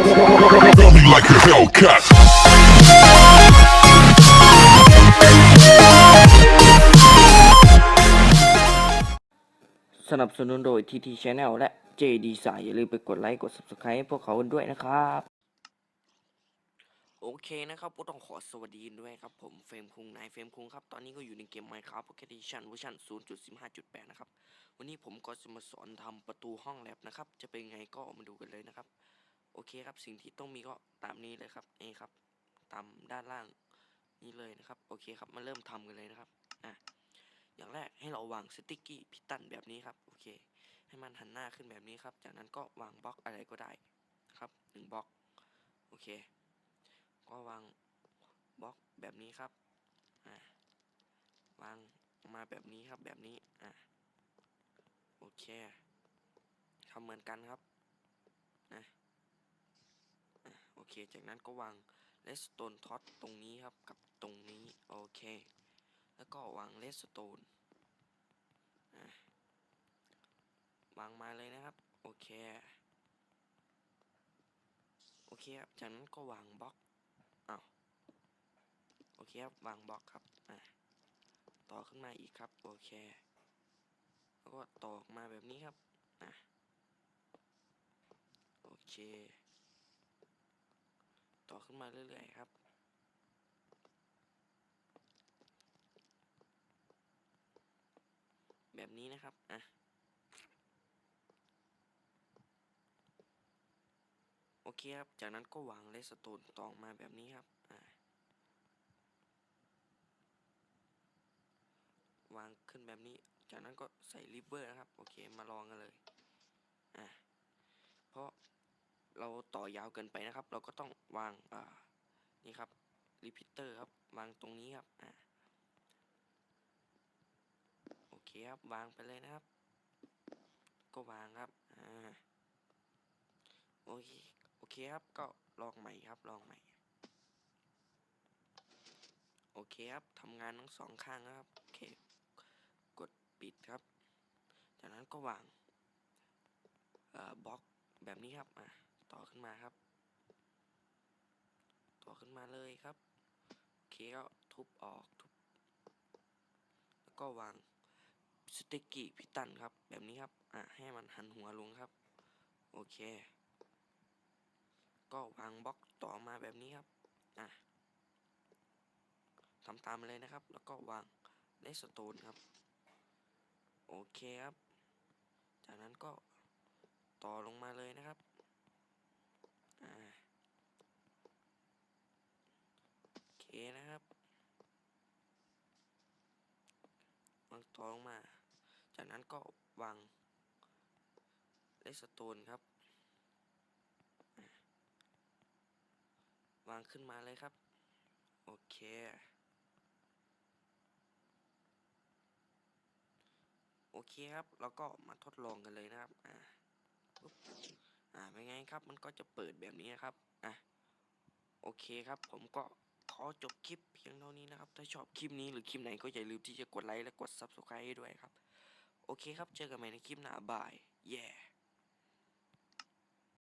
Rub me like a Hellcat. สนับสนุนโดย TT Channel และ JD สายอย่าลืมไปกดไลค์กด Subscribe ให้พวกเขาด้วยนะครับ โอเคนะครับก็ต้องขอสวัสดีด้วยครับ ผมเฟรมคุงนายเฟรมคุงครับ ตอนนี้ก็อยู่ในเกม Minecraft Pocket Edition เวอร์ชัน0.15.8 นะครับ วันนี้ผมก็จะมาสอนทำประตูห้องแลบนะครับ จะเป็นไงก็มาดูกันเลยนะครับ โอเคครับสิ่งที่ต้องมีก็ตามนี้เลยครับนี่ครับ ตามด้านล่างนี้เลยนะครับ โอเคครับมาเริ่มทำกันเลยนะครับอะอย่างแรกให้เราวางสติ๊กกี้พิตันแบบนี้ครับโอเค ให้มันหันหน้าขึ้นแบบนี้ครับ จากนั้นก็วางบล็อกอะไรก็ได้นะครับหนึ่งบล็อกโอเค ก็วางบล็อกแบบนี้ครับอ่าวางมาแบบนี้ครับแบบนี้อะโอเคทำเหมือนกันครับนะ เค จากนั้นก็วางเลสโตนท็อตตรงนี้ครับกับตรงนี้โอเค แล้วก็วางเลสโตนวางมาเลยนะครับ โอเค โอเคครับ จากนั้นก็วางบล็อกอ้าวโอเคครับ วางบล็อกครับอะต่อขึ้นมาอีกครับ โอเค แล้วก็ต่อกมาแบบนี้ครับอะโอเค ต่อขึ้นมาเรื่อยๆครับ แบบนี้นะครับ อะ โอเคครับ จากนั้นก็วางเลสโตนต่อมาแบบนี้ครับ อะวางขึ้นแบบนี้ จากนั้นก็ใส่ริบเบอร์นะครับ โอเค มาลองกันเลย อะ เราต่อยาวเกินไปนะครับ เราก็ต้องวางอ่านี่ครับรีพิเตอร์ครับวางตรงนี้ครับอะโอเคครับวางไปเลยนะครับ ก็วางครับอ่าโอเคโอเคครับก็ลองใหม่ครับลองใหม่ โอเคครับทำงานทั้งสองข้างนะครับโอเคกดปิดครับ จากนั้นก็วางบล็อกแบบนี้ครับอะ ต่อขึ้นมาครับ ต่อขึ้นมาเลยครับโอเคก็ทุบออกทุบแล้วก็วางสเต็กกี้พิตันครับ แบบนี้ครับอะให้มันหันหัวลงครับ โอเค ก็วางบล็อกต่อมาแบบนี้ครับอะทำตามเลยนะครับ แล้วก็วางเลสโตนครับ โอเคครับ จากนั้นก็ต่อลงมาเลยนะครับ อ่า โอเคนะครับ วาง ต่อลงมา จากนั้นก็วางเลสโตนครับ วางขึ้นมาเลยครับ โอเค โอเคครับ แล้วก็มาทดลองกันเลยนะครับ อ่าปุ๊บอ่าเป็นไงครับ มันก็จะเปิดแบบนี้ครับ อะ โอเคครับ ผมก็ อจบคลิปเพียงเท่านี้นะครับ ถ้าชอบคลิปนี้หรือคลิปไหนก็อย่าลืมที่จะกดไลค์และกด Subscribe ให้ด้วยครับ โอเคครับ เจอกันใหม่ในคลิปหน้าบ่าย แย่